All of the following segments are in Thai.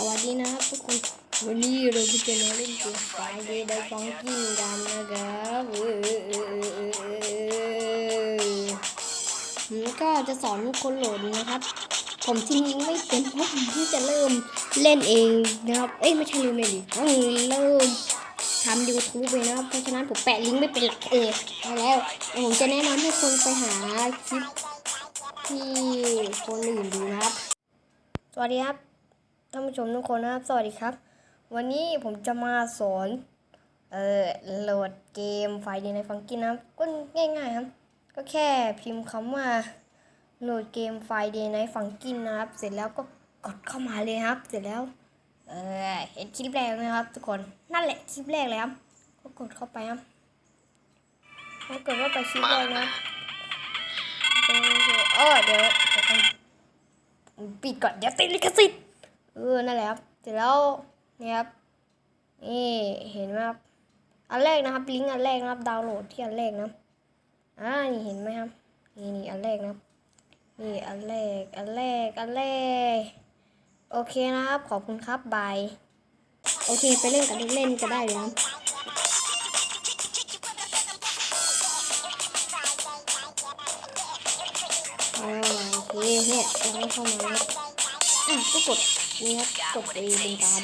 สวัสดีนะครับทุกคนวันนี้เราจะมาเล่นเกมไฟเดย์ดฟังกินกันนะครับเออเออก็จะสอนคนโหลดนะครับ ผมที่นี้ไม่เป็นเพราะผมเพิ่งจะเริ่มเล่นเองนะครับ เอ้ยไม่ใช่เริ่มเล่ดิเพิ่งเริ่มทำยูทูบเองนะครับเพราะฉะนั้นผมแปะลิงก์ไม่เป็นหลักเองแล้วเดี๋ยวผมจะแนะนำให้คนไปหาคลิปที่คนอื่นดูนะครับสวัสดีครับ ท่านผู้ชมทุกคนนะครับ สวัสดีครับ วันนี้ผมจะมาสอน เอ่อโหลดเกมไฟเดีในฟังกินนะครับก็ง่ายๆครับ ก็แค่พิมพ์คำว่าโหลดเกมไฟเดีในฟังกินนะครับ เสร็จแล้วก็กดเข้ามาเลยครับ เสร็จแล้ว เออเห็นคลิปแรกไหมครับ ทุกคน นั่นแหละคลิปแรกเลยครับ ก็กดเข้าไปครับก็กดเข้าไปคลิปแรกนะครับเออเดี๋ยวเดี๋ยวก่อนปิดก่อนเดี๋ยวติดลิขสิทธิ์ ออนั่นแหละครับเสร็จแล้วเนี่ยครับนี่เห็นไหมครับอันแรกนะครับลิงก์อันแรกนะครับดาวน์โหลดที่อันแรกนะอ่านี่เห็นไหมครับนี่นี่อันแรกนะครับนี่อันแรกอันแรกอันแรกโอเคนะครับขอบคุณครับบายโอเคไปเล่นกันเล่นกันได้เลยครับอ่าโอเคเนี่ยเราก็เข้ามาแล้วอะก็กด นี่ครับกดไปเป็นการ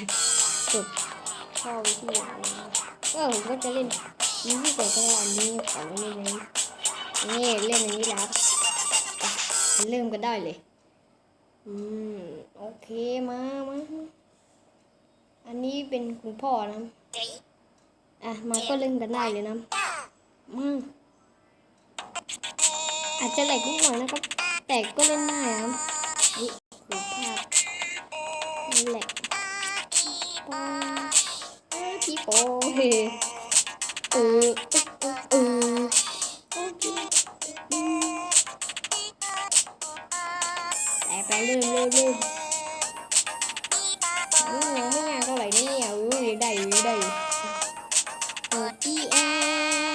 กดเข้าที่อย่างนี้ก็ผมก็จะเล่นนี่ที่กดก็ได้อันนี้ขอเล่นนี้นี่เล่นอันนี้และครับอะเริ่มกันได้เลย อืม โอเคมามาอันนี้เป็นคุณพ่อนะอะมาก็เล่นกันได้เลยนะมาอาจจะแหลกนิดหน่อยนะครับ แต่ก็เล่นได้ครับ นี่แหละปอพี่โปเฮเออเออเออแต่ไปเริ่มเริ่มเริ่มอืมยังไม่ยากเท่าไหร่นะเนี่ยอุ้ยได้อยู่ได้อยู่โอพี่แอ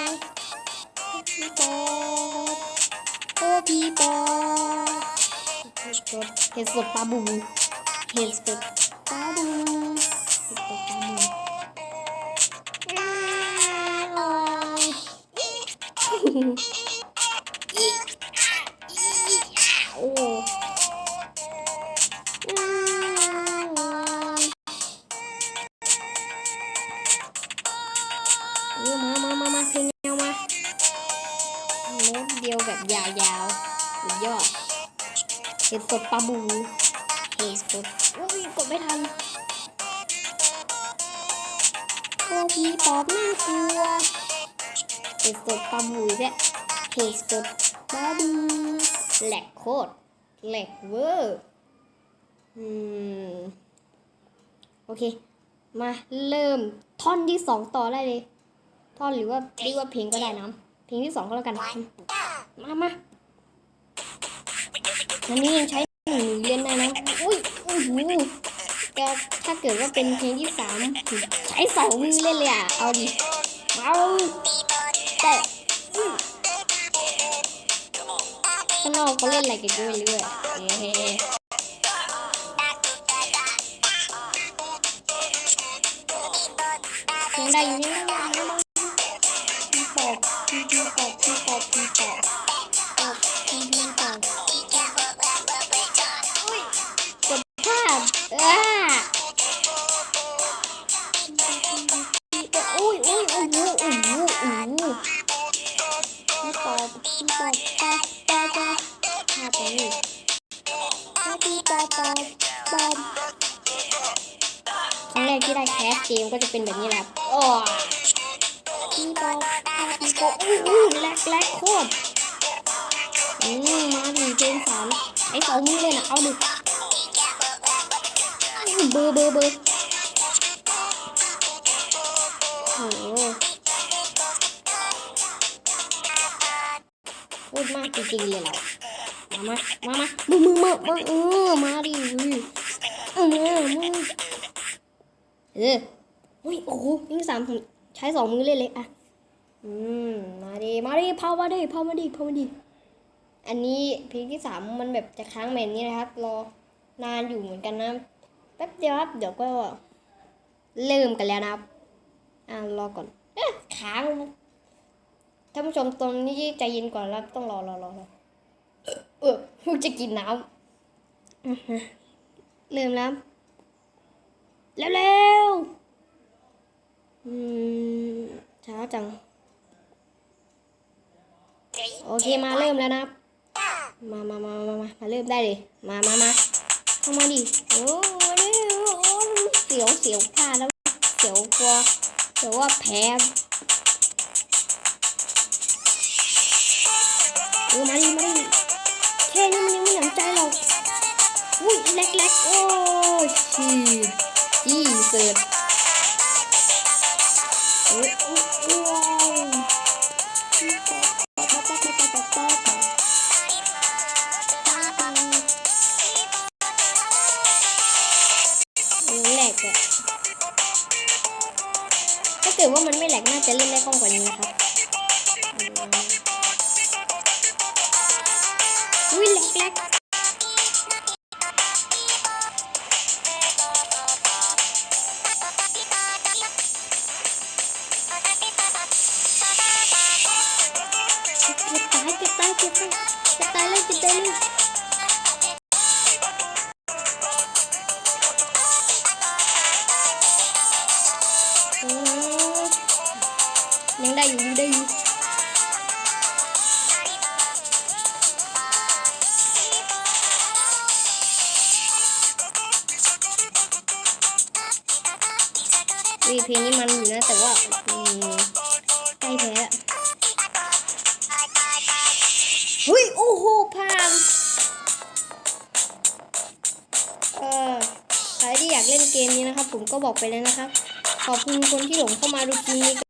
ร์พี่โปโอพี่โปเห็ดสดเห็ดสดปลาบู เห็ดสดปลาบูเห็ดสดปลาบูอร่ อยโอ้อร่อยเออมามามามาเพลงยาวมาโน้ตเดียวแบบยาวๆสุดยอดเห็ดสดปลาบูเฮ้ยกดอุ้ยกดไม่ทันโอ้พี่ป๊อปน่ากลัวเฮ้ยสดปลาบูเนี่ยเฮ้ยสดปลาบูแหลกโคตรแหลกเวอร์อืมโอเค มาเริ่มท่อนที่สองต่อได้เลย ท่อนหรือว่าเรียกว่าเพลงก็ได้นะเพลงที่สองก็แล้วกัน มามาอันนี้ยังใช้หนูเล่นได้นะ แต่ถ้าเกิดว่าเป็นเพลงที่สามใช้สองมือเล่นเลยอะ เอาดิเอาแต่ข้างนอกเขาเล่นอะไรกันด้วยเรื่อยเฮ้ยังได้อยู่นี่นะพี่ บปอบปอบครั้งแรกที่ได้แคสเกมก็จะเป็นแบบนี้แหละโอ้พี่ปอบพี่ปอบอุ้ยอุ้ยแลกแลกโคตรอืมมาดีเกมสามไอ้สองมือเลยนะเอาดิเบอร์เบอร์เบอร์โอ้โหพูดมากจริงๆเลยเรา มามามามาดูมือมามาเออมาดิเออมือมือเอออุ้ยโอ้โหยิงสามผมใช้สองมือเล่นเลยอะอืมมาดิมาดิเผามาดิเผามาดิเผามาดิอันนี้เพลงที่สามมันแบบจะค้างแบบนี้นะครับ รอนานอยู่เหมือนกันนะแป๊บเดียวครับเดี๋ยวก็เริ่มกันแล้วนะครับอ่ารอก่อนเอ๊ะค้างท่านผู้ชมตรงนี้ใจเย็นก่อนแล้วต้องรอรอรอรอ เออเออพวกจะกินน้ำเริ่มแล้วเร็วเร็วๆอืมช้าจัง โอเคมาเริ่มแล้วนะมามามามามามาเริ่มได้เลย มามามาเข้ามาดิ โอ้มาดิโอ้เสียวเสียวพลาดแล้ว เสียวกลัวเสียวว่าแพ้เออมาดิมาดิ อุ้ยเล็กเล็กโอ้ยชีจี้เสิร์ฟเอ้ยอุ๊ยว้าวแหลกอะถ้าเกิดว่ามันไม่แหลกน่าจะเล่นได้คล่องกว่านี้นะครับ ตายเก็บตายเก็บตายเลยเก็บตายเลยอืมยังได้อยู่ยังได้อยู่วีเพลงนี้มันอยู่นะแต่ว่า เฮ้ยโอ้โหผ่านเออใครที่อยากเล่นเกมนี้นะครับ ผมก็บอกไปแล้วนะครับ ขอบคุณคนที่หลงเข้ามาดูคลิปนี้